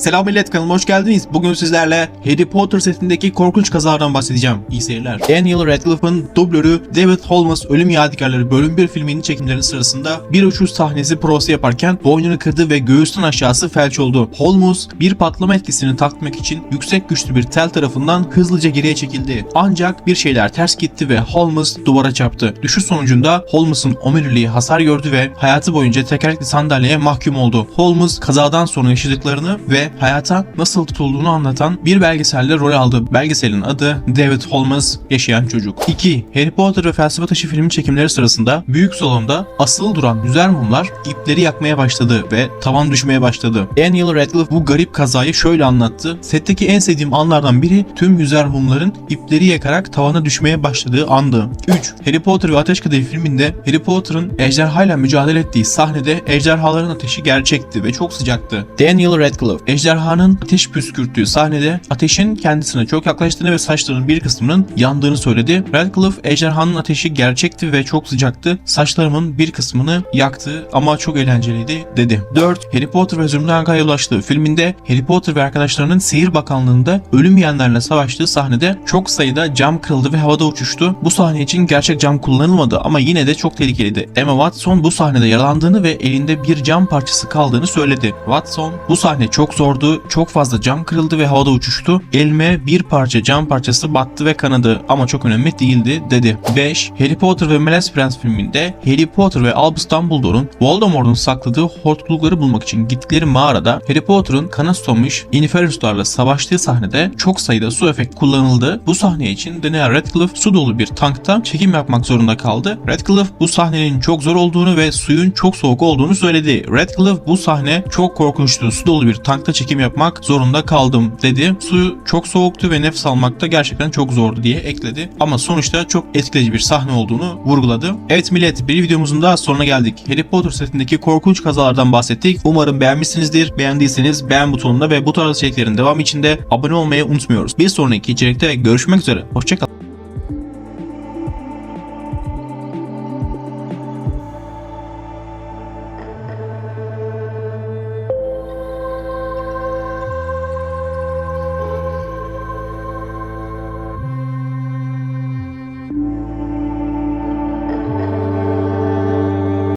Selam millet kanalıma hoş geldiniz. Bugün sizlerle Harry Potter setindeki korkunç kazalardan bahsedeceğim. İyi seyirler. Daniel Radcliffe'ın dublörü David Holmes Ölüm Yadigarları bölüm 1 filminin çekimleri sırasında bir uçuş sahnesi provası yaparken boynunu kırdı ve göğüsten aşağısı felç oldu. Holmes bir patlama etkisini takmak için yüksek güçlü bir tel tarafından hızlıca geriye çekildi. Ancak bir şeyler ters gitti ve Holmes duvara çarptı. Düşüş sonucunda Holmes'un omuriliği hasar gördü ve hayatı boyunca tekerlekli sandalyeye mahkum oldu. Holmes kazadan sonra yaşadıklarını ve hayata nasıl tutulduğunu anlatan bir belgeselde rol aldı. Belgeselin adı David Holmes Yaşayan Çocuk. 2. Harry Potter ve Felsefe Taşı filmin çekimleri sırasında büyük salonda asılı duran yüzer mumlar ipleri yakmaya başladı ve tavan düşmeye başladı. Daniel Radcliffe bu garip kazayı şöyle anlattı. Setteki en sevdiğim anlardan biri tüm yüzer mumların ipleri yakarak tavana düşmeye başladığı andı. 3. Harry Potter ve Ateş Kadehi filminde Harry Potter'ın ejderhayla mücadele ettiği sahnede ejderhaların ateşi gerçekti ve çok sıcaktı. Daniel Radcliffe ejderhanın ateş püskürttüğü sahnede ateşin kendisine çok yaklaştığını ve saçlarının bir kısmının yandığını söyledi. Radcliffe ejderhanın ateşi gerçekti ve çok sıcaktı. Saçlarımın bir kısmını yaktı ama çok eğlenceliydi dedi. 4. Harry Potter ve Zümrüt ulaştığı filminde Harry Potter ve arkadaşlarının seyir bakanlığında ölüm yiyenlerle savaştığı sahnede çok sayıda cam kırıldı ve havada uçuştu. Bu sahne için gerçek cam kullanılmadı ama yine de çok tehlikeliydi. Emma Watson bu sahnede yaralandığını ve elinde bir cam parçası kaldığını söyledi. Watson bu sahne çok zordu, çok fazla cam kırıldı ve havada uçuştu. Elime bir parça cam parçası battı ve kanadı ama çok önemli değildi dedi. 5. Harry Potter ve Melez Prens filminde Harry Potter ve Albus Dumbledore'un Voldemort'un sakladığı hortkulukları bulmak için gittikleri mağarada Harry Potter'ın kana susamış Iniferus'larla savaştığı sahnede çok sayıda su efekt kullanıldı. Bu sahne için Daniel Radcliffe su dolu bir tankta çekim yapmak zorunda kaldı. Radcliffe bu sahnenin çok zor olduğunu ve suyun çok soğuk olduğunu söyledi. Radcliffe bu sahne çok korkunçtu. Su dolu bir tankta çekim yapmak zorunda kaldım dedi. Su çok soğuktu ve nefes almakta gerçekten çok zordu diye ekledi. Ama sonuçta çok etkileyici bir sahne olduğunu vurguladı. Evet millet bir videomuzun daha sonuna geldik. Harry Potter setindeki korkunç kazalardan bahsettik. Umarım beğenmişsinizdir. Beğendiyseniz beğen butonuna ve bu tarz içeriklerin devamı için de abone olmayı unutmuyoruz. Bir sonraki içerikte görüşmek üzere. Hoşçakalın.